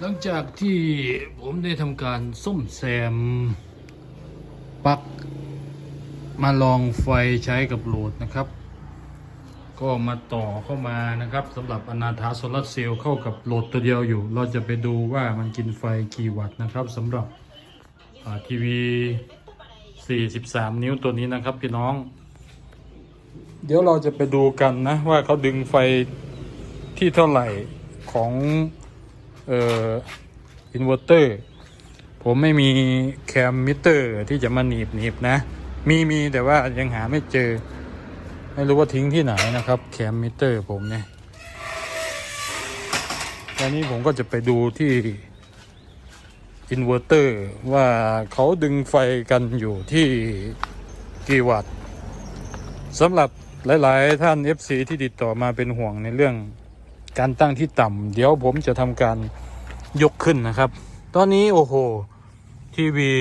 หลังจากที่ผมได้ทำการส้มแซมปลั๊กมาลองไฟใช้กับโหลดนะครับ ก็มาต่อเข้ามานะครับสำหรับอนาถาโซลาเซลล์เข้ากับโหลดตัวเดียวอยู่ เราจะไปดูว่ามันกินไฟกี่วัตต์นะครับสำหรับทีวี 43 นิ้วตัวนี้นะครับพี่น้อง เดี๋ยวเราจะไปดูกันนะว่าเขาดึงไฟที่เท่าไหร่ของ เอ่ออินเวอร์เตอร์ผมไม่มีแคมมิเตอร์ที่จะมาหนีบหนีบนะ มีมีแต่ว่ายังหาไม่เจอ ไม่รู้ว่าทิ้งที่ไหนนะครับ แคมมิเตอร์ผมเนี่ยตอนนี้ผมก็จะไปดูที่อินเวอร์เตอร์ว่าเขาดึงไฟกันอยู่ที่กี่วัตต์สำหรับหลาย ๆ ท่าน FC ที่ติดต่อมาเป็นห่วงในเรื่อง การตั้งที่ต่ำเดี๋ยวผมจะทำการยกขึ้นนะครับ ตอนนี้โอ้โห ทีวี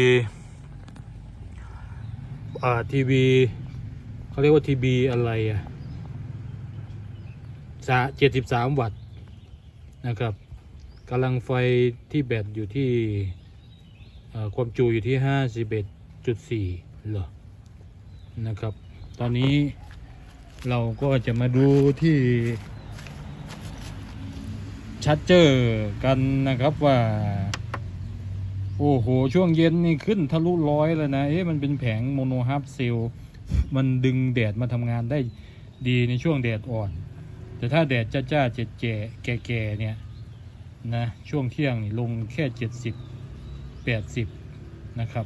อ่าทีวีเขาเรียกว่าทีวีอะไรอะสาเจ็ดสิบสามวัตต์นะครับกำลังไฟที่แบตอยู่ที่ความจุอยู่ที่ห้าสิบเอ็ดจุดสี่เหรอนะครับ ตอนนี้เราก็จะมาดูที่ ชัดเจอกันนะครับว่าโอ้โห ช่วงเย็นนี่ขึ้นทะลุร้อยเลยนะ เอ๊ะมันเป็นแผงโมโนฮาร์ปเซลมันดึงแดดมาทำงานได้ดีในช่วงแดดอ่อน แต่ถ้าแดดจ้าจ้าเจ็ดเจแก่แก่เนี่ยนะช่วงเที่ยงนี่ลงแค่เจ็ดสิบแปดสิบนะครับ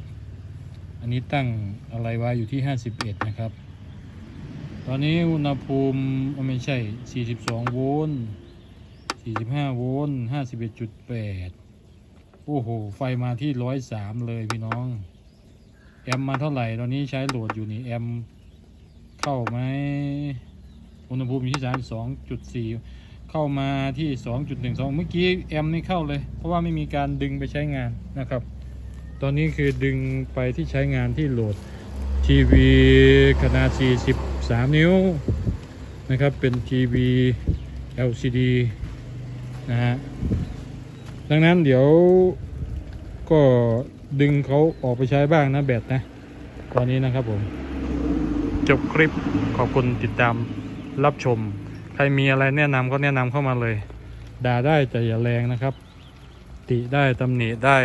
อันนี้ตั้งอะไรไว้อยู่ที่ห้าสิบเอ็ดนะครับ ตอนนี้อุณหภูมิไม่ใช่สี่สิบสองโวลต์ สี่สิบห้าโวลต์ห้าสิบเอ็ดจุดแปดโอ้โห ไฟมาที่ร้อยสามเลยพี่น้อง แอมมาเท่าไหร่ ตอนนี้ใช้โหลดอยู่นี่ แอม เข้าไหมอุณหภูมิอยู่ที่สามสองจุดสี่เข้ามาที่สองจุดหนึ่งสองเมื่อกี้แอมไม่เข้าเลย เพราะว่าไม่มีการดึงไปใช้งานนะครับ ตอนนี้คือดึงไปที่ใช้งานที่โหลดทีวีขนาด 43 นิ้วนะครับ เป็นทีวี LCD นะฮะดังนั้นเดี๋ยวก็ดึงเขาออกไปใช้บ้างนะแบตนะ ตอนนี้นะครับผม จบคลิปขอบคุณติดตามรับชม ใครมีอะไรแนะนำก็แนะนำเข้ามาเลย ด่าได้แต่อย่าแรงนะครับ ติได้ตำหนิได้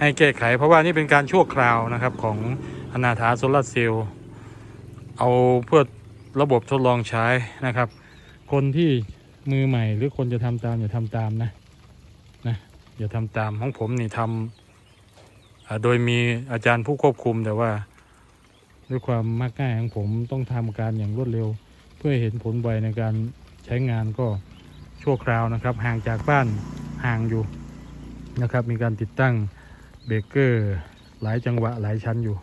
ให้แก้ไข เพราะว่านี่เป็นการชั่วคราวนะครับของอนาถาโซลาเซลล์เอาเพื่อระบบทดลองใช้นะครับ คนที่ มือใหม่หรือคนจะทำตามอย่าทำตามนะนะอย่าทำตามของผมนี่ทำอ่าโดยมีอาจารย์ผู้ควบคุมแต่ว่า ด้วยความมักง่ายของผมต้องทำการอย่างรวดเร็ว เพื่อเห็นผลไวในการใช้งานก็ชั่วคราวนะครับ ห่างจากบ้านห่างอยู่นะครับ มีการติดตั้งเบรกเกอร์หลายจังหวะหลายชั้นอยู่